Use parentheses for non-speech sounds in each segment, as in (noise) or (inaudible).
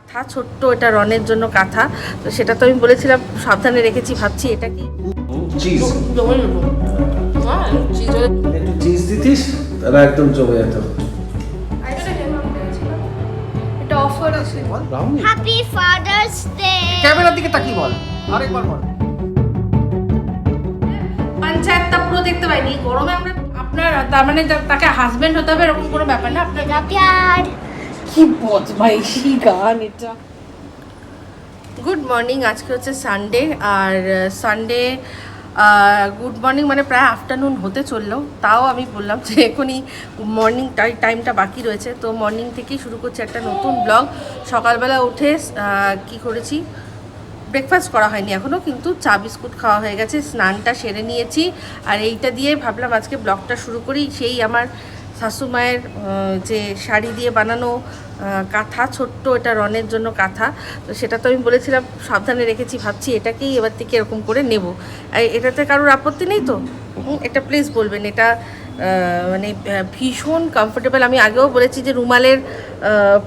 কাঁথা ছোট্ট এটা রনের জন্য কাঁথা। তো সেটা তো আমি বলেছিলাম সাবধানে রেখেছি ভাবছি এটা কি? চিজ একটু চিজ দিতিস তাহলে একদম জমে যেত। এটা অফার আছে। ব্রাউনি হ্যাপি ফাদার্স ডে ক্যামেরার দিকে তাকিয়ে বল আরেকবার বল। পঞ্চায়েতটা পুরো দেখতে পাইনি গরমে আমরা আপনার তার মানে তাকে হাজবেন্ড হতে হবে এরকম কোনো ব্যাপার না আপনার কি গান এটা গুড মর্নিং আজকে হচ্ছে সানডে আর সানডে গুড মর্নিং মানে প্রায় আফটারনুন হতে চলল। তাও আমি বললাম যে এখনই মর্নিং টাইমটা বাকি রয়েছে। তো মর্নিং থেকেই শুরু করছি একটা নতুন ব্লগ সকালবেলা উঠে আহ, কি করেছি? ব্রেকফাস্ট করা হয়নি এখনও কিন্তু চা বিস্কুট খাওয়া হয়ে গেছে স্নানটা সেরে নিয়েছি। আর এইটা দিয়ে ভাবলাম আজকে ব্লগটা শুরু করি। সেই আমার শাশুমায়ের যে শাড়ি দিয়ে বানানো কাঁথা, ছোট্ট এটা রনের জন্য কাঁথা, তো সেটা তো আমি বলেছিলাম, সাবধানে রেখেছি, ভাবছি এটাকেই এবার থেকে এরকম করে নেব। এটাতে কারোর আপত্তি নেই তো? এটা প্লিজ বলবেন, এটা মানে ভীষণ কমফোর্টেবল আমি আগেও বলেছি যে রুমালের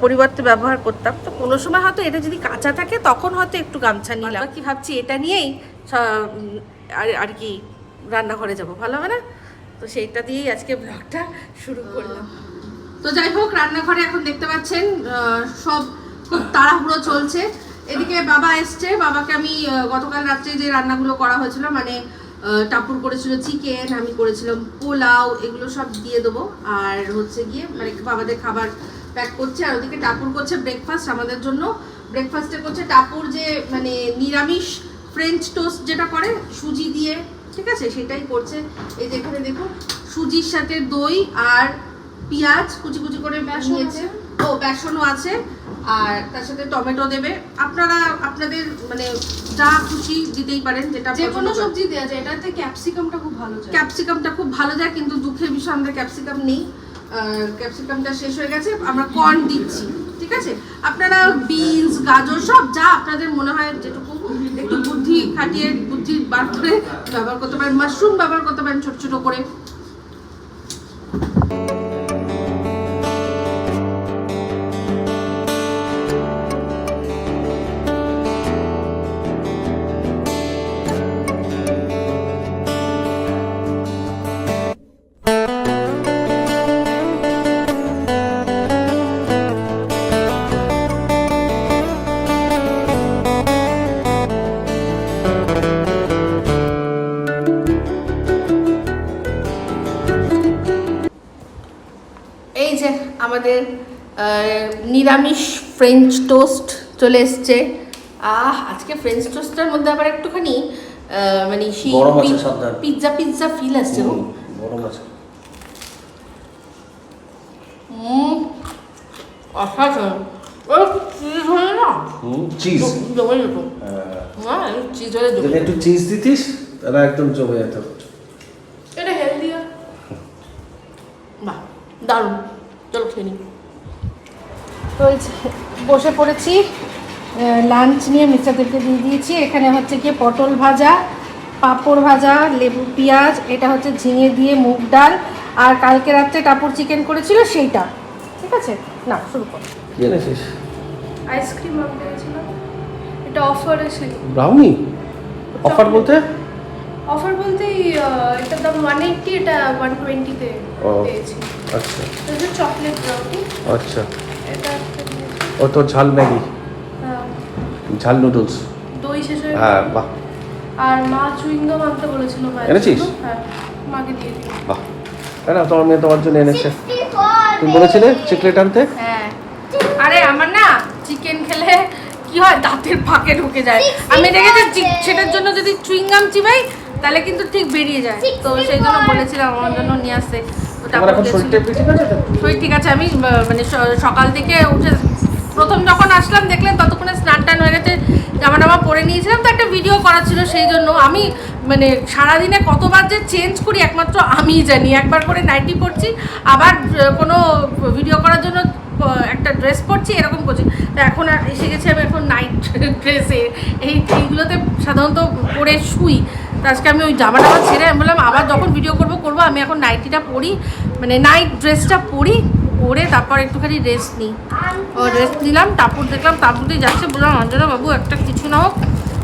পরিবর্তে ব্যবহার করতাম, তো কোনো সময় হয়তো এটা যদি কাঁচা থাকে, তখন হয়তো একটু গামছা নিলাম। কি ভাবছি এটা নিয়েই আর আর কি রান্নাঘরে যাব, ভালো হবে না? তো সেইটা দিয়েই আজকে ব্লগটা শুরু করলাম। তো যাই হোক, রান্নাঘরে এখন দেখতে পাচ্ছেন সব খুব তাড়াহুড়ো চলছে। এদিকে বাবা এসছে, বাবাকে আমি গতকাল রাত্রে যে রান্নাগুলো করা হয়েছিল মানে টাপুর করেছিল চিকেন, আমি করেছিলাম পোলাও, এগুলো সব দিয়ে দেবো। আর হচ্ছে গিয়ে মানে বাবাদের খাবার প্যাক করছে। আর ওদিকে টাপুর করছে ব্রেকফাস্ট আমাদের জন্য ব্রেকফাস্টে করছে টাপুর যে মানে নিরামিষ ফ্রেঞ্চ টোস্ট যেটা করে, সুজি দিয়ে ঠিক আছে? সেটাই করছে। এই যে এখানে দেখুন সুজির সাথে দই আর পেঁয়াজ কুচি কুচি করে নিয়েছে। ও বেসনও আছে। আর তার সাথে টমেটো দেবে। আপনারা আপনাদের মানে যা খুশি দিতেই পারেন যেটা যে কোনো সবজি দেওয়া যায়। এটাতে ক্যাপসিকামটা খুব ভালো যায়। ক্যাপসিকামটা খুব ভালো যায় কিন্তু দুঃখের বিষয় আমাদের ক্যাপসিকাম নেই। ক্যাপসিকামটা শেষ হয়ে গেছে। আমরা কর্ন দিচ্ছি ঠিক আছে? আপনারা বিনস গাজর সব যা আপনাদের মনে হয় যেটুকু একটু বুদ্ধি খাটিয়ে, বুদ্ধি বার করে ব্যবহার করতে পারেন মাশরুম ব্যবহার করতে পারেন ছোট ছোট করে। আমাদের নিরামিষ ফ্রেঞ্চ টোস্ট চলে এসছে। আহ আজকে ফ্রেঞ্চ টোস্টের মধ্যে আবার একটুখানি মানে সেই পিৎজা পিৎজা ফিল আসছে অসাধারণ। ও চিজ হলে না? চিজ জমে যেত। হ্যাঁ। চিজ হলে জমে একটু চিজ দিতিস তাহলে একদম জমে যেত। এটা হেলদি বাহ দারুণ। চলো খেয়ে নিই। তো এই বসে পড়েছি। লাঞ্চ নিয়ে মিস্টারদেরকে দিয়ে দিয়েছি। এখানে হচ্ছে গিয়ে পটল ভাজা পাঁপড় ভাজা লেবু পেঁয়াজ এটা হচ্ছে ঝিঙে দিয়ে মুগ ডাল আর কালকে রাত্রে টাপুর চিকেন করেছিল সেইটা। ঠিক আছে? না শুরু কর। কি এনেছিস? আইসক্রিম এটা অফার আছে ব্রাউনি অফার বলতে? অফার বলতে এটার দাম ওয়ান এইটটি এটা ওয়ান টোয়েন্টিতে পেয়েছি। আচ্ছা। এটা চকলেট ব্রাউনি আচ্ছা। এটা ও তো ঝাল ম্যাগি। হ্যাঁ, ঝাল নুডলস। দই শেষ হয়ে হ্যাঁ। বাহ। আর মা চুইংগাম আনতে বলেছিল মায়ের এনেছিস? হ্যাঁ মাকে দিয়ে দিই। বাহ। তোমার মেয়ে তোমার জন্য এনেছে। তুমি বলেছিলে চিকলেট আনতে? হ্যাঁ। আরে আমার না চিকেন খেলে কি হয় দাঁতের ফাঁকে ঢুকে যায়। আমি দেখেছি সেটার জন্য যদি চুইংগাম চিবাই তাহলে কিন্তু ঠিক বেরিয়ে যায়। তো সেই জন্য বলেছিলাম আমার জন্য নিয়ে আসতে। তো তোমার এখন গেছিল। শরীরটা একটু ঠিক আছে তো? শরীর ঠিক আছে আমি মানে সকাল থেকে উঠে প্রথম যখন আসলাম দেখলেন ততক্ষণে স্নান টান হয়ে গেছে জামা টামা পরে নিয়েছিলাম তো একটা ভিডিও করা ছিল সেই জন্য। আমি মানে সারাদিনে কতবার যে চেঞ্জ করি একমাত্র আমিই জানি। একবার করে নাইটি পরছি আবার কোনো ভিডিও করার জন্য একটা ড্রেস পরছি এরকম করছি। তো এখন এসে গেছি আমি এখন নাইট ড্রেসে (laughs) এই এইগুলোতে সাধারণত পরে শুই। তো আজকে আমি ওই জামা টামা ছেড়ে আমি বললাম আবার যখন ভিডিও করব করব। আমি এখন নাইটিটা পরি মানে নাইট ড্রেসটা পরি পরে তারপর একটুখানি রেস্ট নিই। ও রেস্ট নিলাম তারপর দেখলাম তারপরেই যাচ্ছে বললাম অঞ্জনা বাবু একটা কিছু না হোক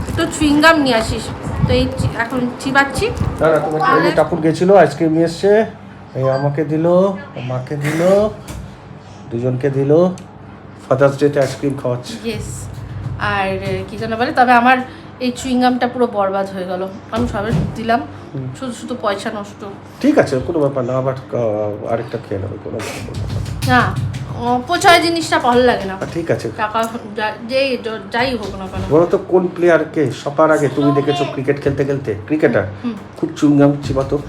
একটু চুইংগাম নিয়ে আসিস। তো এই এখন চিবাচ্ছি। না টাপুর গেছিল আইসক্রিম নিয়ে এসছে। এই আমাকে দিল মাকে দিল দুজনকে দিল। ফাদার্স ডেতে আইসক্রিম খাওয়াচ্ছে। ইয়েস আর কি যেন বলে তবে আমার এই চুইংগামটা পুরো বরবাদ হয়ে গেল। আমি সবাই দিলাম শুধু শুধু পয়সা নষ্ট। ঠিক আছে কোনো ব্যাপার না আবার আরেকটা খেয়ে নেবে কোনো ব্যাপার না। না পচয় জিনিসটা ভালো লাগে না। ঠিক আছে। টাকা যা- যেই যাই হোক না কেন। বলো তো কোন প্লেয়ারকে সবার আগে তুমি দেখেছ ক্রিকেট খেলতে খেলতে? ক্রিকেটার খুব চুঙ্গাম চিবাতো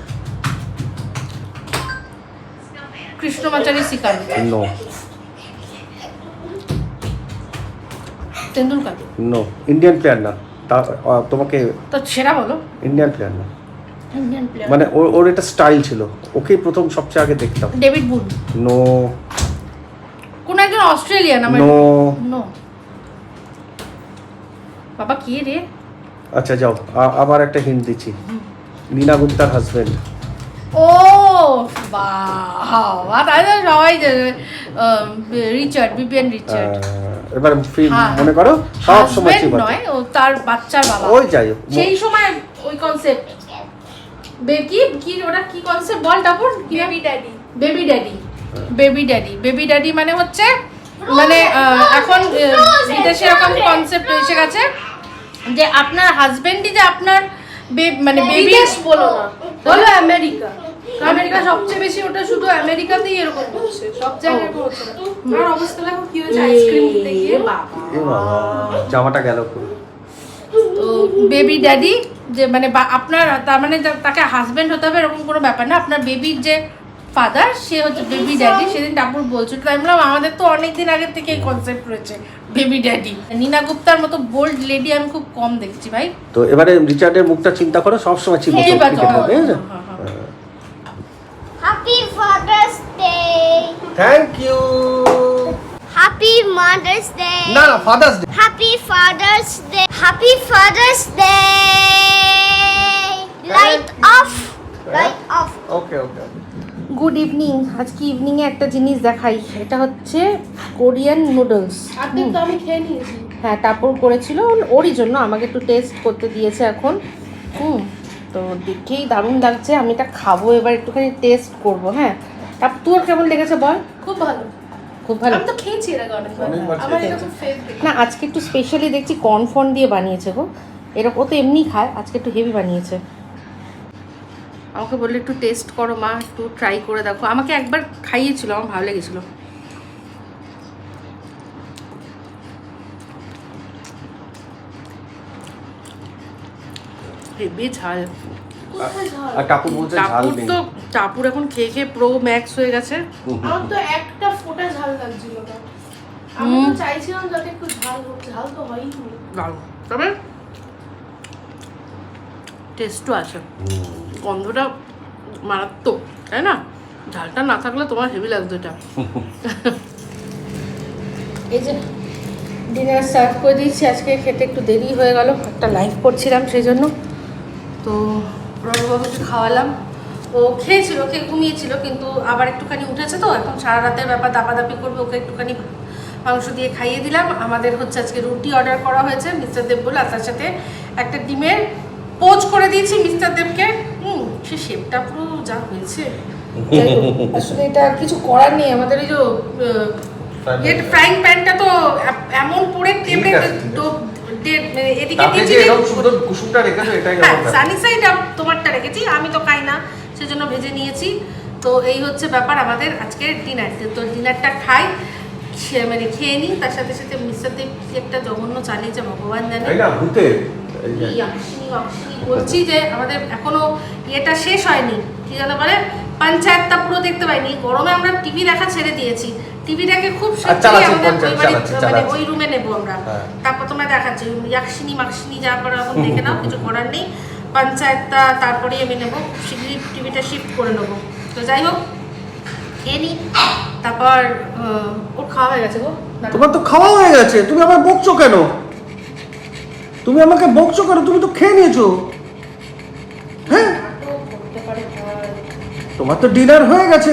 কৃষ্ণমাচারী শিকার। No Tendulkar no Indian player না? তা তোমাকে তো সেরা বলো। ইন্ডিয়ান প্লেয়ার না। মানে ওর ওর এটা স্টাইল ছিল। ওকেই প্রথম সবচেয়ে আগে দেখতাম। ডেভিড বুল নো কোন একজন অস্ট্রেলিয়ান আমার নো নো বাবা কি রে? আচ্ছা যাও। আবার একটা হিন্ট দিচ্ছি। নীনা গুপ্তার হাজবেন্ড ও বাবা তাই তো সবাই রিচার্ড বিপিএন রিচার্ড। এবার ফিল্ম হ্যাঁ। মনে করো সব সময় চিবাতো। নয় ও তার বাচ্চার বাবা। ওই যাই সেই সময় ওই কনসেপ্ট কি কি ওটা কি কনসেপ্ট বল তারপর। Baby daddy baby daddy baby daddy baby daddy মানে হচ্ছে মানে এখন বিদেশে এরকম কনসেপ্ট এসে গেছে যে আপনার হাজবেন্ডই যে আপনার বে- মানে বেবি বলো না। বলো আমেরিকা আমেরিকা সবচেয়ে বেশি ওটা শুধু আমেরিকাতেই এরকম হচ্ছে। সব জায়গায় এরকম হচ্ছে না। আমার অবস্থা দেখো কি হয়েছে? আইসক্রিম খেতে গিয়ে। বাবা। জামাটা গেল তো বেবি ড্যাডি যে মানে আপনার তার মানে তাকে হাজবেন্ড হতে হবে এরকম কোনো ব্যাপার না। আপনার বেবির যে ফাদার সে হচ্ছে বেবি ড্যাডি সেদিন ঠাকুর বলছিল তাই আমি বললাম আমাদের তো অনেক দিন আগে থেকে এই কনসেপ্ট রয়েছে বেবি ড্যাডি নীনা গুপ্তার মতো বোল্ড লেডি আমি খুব কম দেখছি ভাই। তো এবারে রিচার্ডের মুখটা চিন্তা করো সবসময় এই বাতো, হবে হ্যাঁ, হ্যাঁ, Happy Father's Day. Thank you Happy Mother's Day. না না father's day Happy Father's Day. Happy Father's Day. Light off. Light off. Okay okay good evening আজকে ইভিনিংয়ে একটা জিনিস দেখাই। এটা হচ্ছে কোরিয়ান নুডলস আর্ধেক তো আমি খেয়ে নিয়েছি। হ্যাঁ টাপুর করেছিল। ওর- ওরই জন্য আমাকে একটু টেস্ট করতে দিয়েছে এখন। হুম তো দেখেই দারুণ লাগছে। আমি এটা খাব এবার একটুখানি টেস্ট করব হ্যাঁ। তাপ তোর কেমন লেগেছে বল? খুব ভালো। খুব ভালো? আমি তো খেয়েছি এর আগে অনেকবার। আমার এটা খুব ফেভারিট না আজকে একটু স্পেশালি দেখছি কর্নফর্ন দিয়ে বানিয়েছে গো। এরকম ও তো এমনি খায় আজকে একটু হেভি বানিয়েছে। আমাকে বললে একটু টেস্ট করো মা একটু ট্রাই করে দেখো। আমাকে একবার খাইয়েছিল আমার ভালো লেগেছিল। হেভি ঝাল। কোথায় আর কাকু বলছে ঝাল টাপুর নেই। তো টাপুর এখন খেয়ে খেয়ে প্রো ম্যাক্স হয়ে গেছে। আমার তো একটা ফোঁটা ঝাল লাগছিল না। আমি তো চাইছিলাম যাতে একটু ঝাল হোক ঝাল তো হয়ই দারুণ। তবে টেস্টও আছে গন্ধটা মারাত্মক তাই না? ঝালটা না থাকলে তোমার হেভি লাগতো এটা। (laughs) এই যে ডিনার সার্ভ করে দিয়েছি আজকে খেতে একটু দেরি হয়ে গেল একটা লাইভ করছিলাম সেই জন্য। তো প্রণববাবুকে খাওয়ালাম। ও খেয়েছিল খেয়ে ঘুমিয়েছিল কিন্তু আবার একটুখানি উঠেছে তো এখন সারা রাতের ব্যাপার দাপাদাপি করবে ওকে একটুখানি মাংস দিয়ে খাইয়ে দিলাম। আমাদের হচ্ছে আজকে রুটি অর্ডার করা হয়েছে মিস্টার দেব বলে তার সাথে একটা ডিমের পোচ করে দিয়েছি মিস্টার দেবকে। হুম সে শেপটা পুরো যা হয়েছে। আসলে এটা কিছু করার নেই আমাদের এই যে ফ্রাইং প্যানটা তো এমন পড়ে টেপে মানে এদিকে সুন্দর কুসুমটা রেখেছো এটাই হ্যাঁ সানি সাইড তোমারটা রেখেছি আমি তো খাই না। সেজন্য ভেজে নিয়েছি। তো এই হচ্ছে ব্যাপার আমাদের আজকের ডিনার তো ডিনারটা খাই মানে খেয়ে নিই। তার সাথে সাথে মিস্টার দেব কি একটা জঘন্য চালিয়েছে ভগবান জানে। বলছি যে আমাদের এখনও ইয়েটা শেষ হয়নি। কি জানো বলে? পঞ্চায়েতটা পুরো দেখতে পাইনি। গরমে আমরা টিভি দেখা ছেড়ে দিয়েছি। টিভিটাকে খুব আমাদের মানে ওই রুমে নেব আমরা। হ্যাঁ। তারপর তোমরা দেখাচ্ছি। ইয়াকশিনি মাকশিনি যা করো এখন দেখে নাও কিছু করার নেই। পঞ্চায়েতটা তারপরেই আমি নেব। শিগগিরই টিভিটা শিফট করে নেব। তো যাই হোক খেয়ে নিই তারপর ওর খাওয়া হয়ে গেছে গো। তোমার তো খাওয়া হয়ে গেছে। তুমি আবার বকছো কেন? তুমি আমাকে বকছো কেন? তুমি তো খেয়ে নিয়েছো। হ্যাঁ। তোমার তো ডিনার হয়ে গেছে।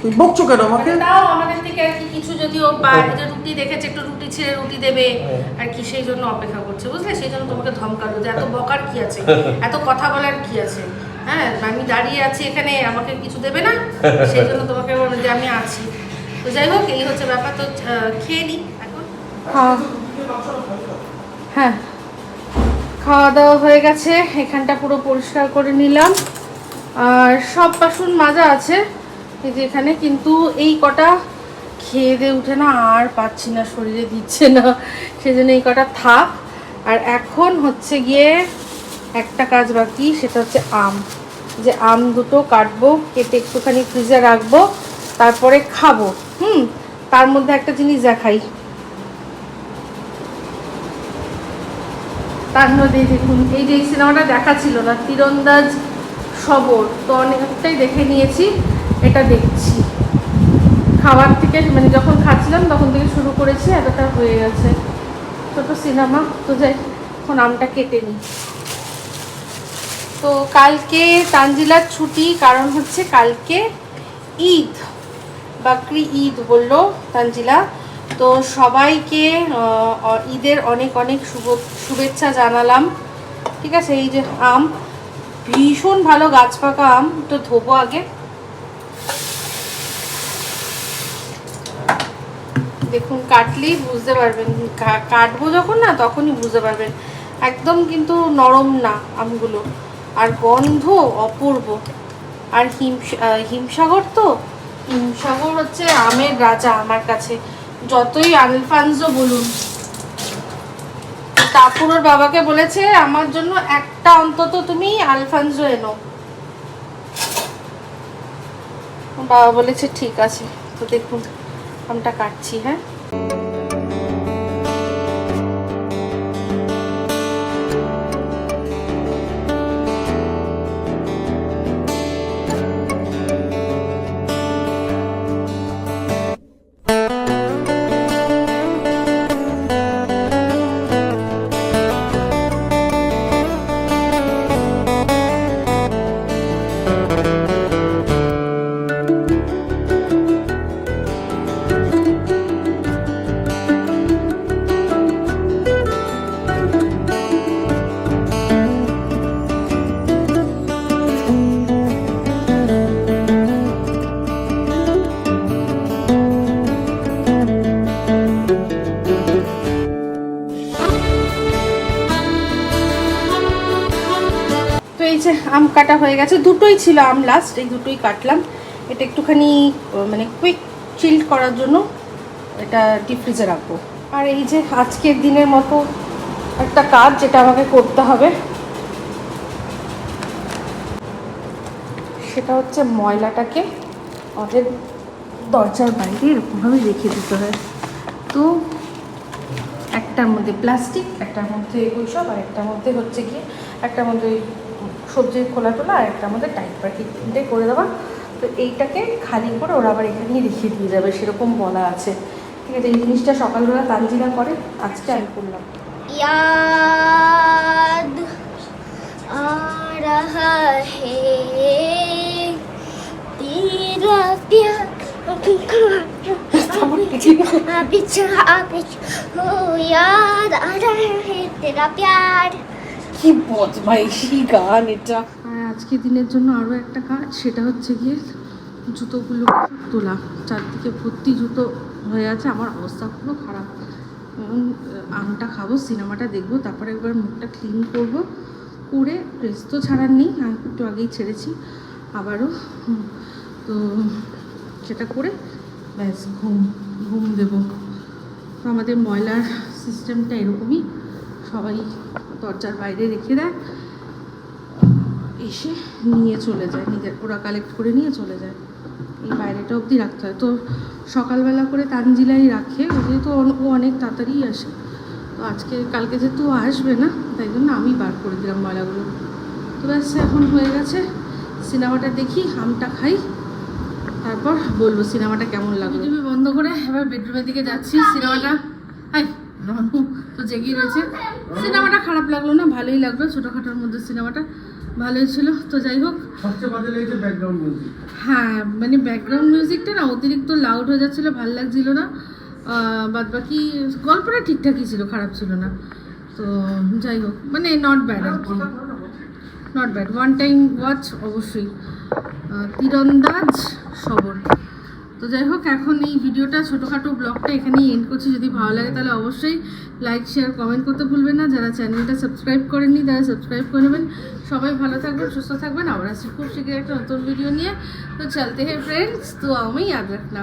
তুই বকছো কেন আমাকে? তাও আমাদের থেকে আর কি কিছু যদি ও যে রুটি দেখেছে একটু ছিঁড়ে রুটি দেবে আর কি সেই জন্য অপেক্ষা করছে বুঝলে? সেই জন্য তোমাকে ধমকালো যে এত বকার কি আছে? এত কথা বলার কি আছে? হ্যাঁ আমি দাঁড়িয়ে আছি এখানে আমাকে কিছু দেবে না? সেই জন্য তোমাকে বলল যে আমি আছি। তো যাই হোক এই হচ্ছে ব্যাপার। তো খেয়ে নি এখন? হ্যাঁ। খাওয়া দাওয়া হয়ে গেছে এখানটা পুরো পরিষ্কার করে নিলাম। আর সব বাসন মাজা আছে এই যে এখানে কিন্তু এই কটা খেয়ে দিয়ে উঠে না আর পাচ্ছি না, শরীরে দিচ্ছে না। সেজন্য এই কটা থাক। আর এখন হচ্ছে গিয়ে একটা কাজ বাকি, সেটা হচ্ছে আম। যে আম দুটো কাটবো, কেটে একটুখানি ফ্রিজে রাখব, তারপরে খাব। হুম, তার মধ্যে একটা জিনিস দেখাই। তার মধ্যে দেখুন, এই যে সিনেমাটা দেখা ছিল না, তীরন্দাজ সবর। তো অনেকটাই দেখে নিয়েছি, এটা দেখছি। খাবার থেকে মানে যখন খাচ্ছিলাম তখন থেকে শুরু করেছি, এতটা হয়ে গেছে। ছোটো সিনেমা, তো যাই এখন আমটা কেটে নিই। তো কালকে তানজিলার ছুটি, কারণ হচ্ছে কালকে ঈদ, বাকরি ঈদ বলল তানজিলা। তো সবাইকে ঈদের অনেক অনেক শুভ, শুভেচ্ছা জানালাম। ঠিক আছে, এই যে আম, ভীষণ ভালো গাছ পাকা আম, তো ধোবো আগে। দেখুন, কাটলেই বুঝতে পারবেন। কাটবো যখন না, তখনই বুঝতে পারবেন। একদম কিন্তু নরম না আমগুলো। আর গন্ধ অপূর্ব। আর হিম হিমসাগর তো? হিমসাগর হচ্ছে আমের রাজা আমার কাছে। যতই আলফানজো বলুন। তাপুরোর বাবাকে বলেছে, আমার জন্য একটা অন্তত তুমি আলফানজো এনো। বাবা বলেছে, ঠিক আছে। তো দেখুন। আমটা কাটছি হ্যাঁ? যে আম কাটা হয়ে গেছে, দুটোই ছিল আম লাস্ট এই দুটোই কাটলাম। এটা একটুখানি মানে কুইক চিল্ড করার জন্য এটা ডিপ ফ্রিজে রাখব। আর এই যে আজকের দিনের মতো একটা কাজ যেটা আমাকে করতে হবে, সেটা হচ্ছে ময়লাটাকে আমাদের দরজার বাইরে এরকমভাবে রেখে দিতে হয়। তো একটার মধ্যে প্লাস্টিক একটার মধ্যে ওইসব আর একটার মধ্যে হচ্ছে গিয়ে একটার মধ্যে ওই সবজির খোলা টোলা আর একটার মধ্যে টাইট প্যাকেট তিনটে করে দেওয়া তো এইটাকে খালি করে ওরা আবার এখানেই রেখে দিয়ে যাবে সেরকম বলা আছে ঠিক আছে এই জিনিসটা সকালবেলা তানজিরা করে আজকে আমি করলাম याद आ रहा है तेरा प्यार अभी अभी हो याद आ रहा है तेरा प्यार কি বদমাইশি গান এটা? আজকে দিনের জন্য আরও একটা কাজ, সেটা হচ্ছে গিয়ে জুতোগুলো তোলা। চারদিকে ভর্তি জুতো হয়ে আছে, আমার অবস্থা পুরো খারাপ। আমটা খাব, সিনেমাটা দেখব, তারপরে একবার মুখটা ক্লিন করব, করে ড্রেস তো ছাড়ার নেই আমি একটু আগেই ছেড়েছি, আবারও তো সেটা করে ব্যাস, ঘুম ঘুম দেবো। তো আমাদের ময়লার সিস্টেমটা এরকমই। সবাই দরজার বাইরে রেখে দেয়। এসে নিয়ে চলে যায় নিজের ওরা কালেক্ট করে নিয়ে চলে যায়। এই বাইরেটা অবধি রাখতে হয়। তো সকালবেলা করে তানজিলাই রাখে ও যেহেতু ও অনেক তাড়াতাড়ি আসে। তো আজকে কালকে যেহেতু আসবে না তাই জন্য আমি বার করে দিলাম ময়লাগুলো তো ব্যাস এখন হয়ে গেছে। সিনেমাটা দেখি আমটা খাই। তারপর বলব সিনেমাটা কেমন লাগল। টিভি বন্ধ করে এবার বেডরুমের দিকে যাচ্ছি। সিনেমাটা হাই! রনু তো জেগে রয়েছে। সিনেমাটা খারাপ লাগল না ভালোই লাগল ছোটোখাটোর মধ্যে সিনেমাটা ভালোই ছিল। তো যাই হোক। হ্যাঁ মানে ব্যাকগ্রাউন্ড মিউজিকটা না অতিরিক্ত লাউড হয়ে যাচ্ছিল ভালো লাগছিল না। বাদ বাকি গল্পটা ঠিকঠাকই ছিল খারাপ ছিল না। তো যাই হোক মানে নট ব্যাড আর কি। Not bad one time watch অবশ্যই। তীরন্দাজ সবর তো যাই হোক, এখন এই ভিডিওটা, ছোটোখাটো ব্লগটা এখানেই এন্ড করছি। যদি ভালো লাগে তাহলে অবশ্যই লাইক শেয়ার কমেন্ট করতে ভুলবেন না। যারা চ্যানেলটা সাবস্ক্রাইব করেননি, তারা সাবস্ক্রাইব করে নেবেন। সবাই ভালো থাকবেন, সুস্থ থাকবেন। আবার আসছি খুব শীঘ্রই একটা নতুন ভিডিও নিয়ে। তো চলতে হে ফ্রেন্ডস তো আমি ইয়াদ রাখনা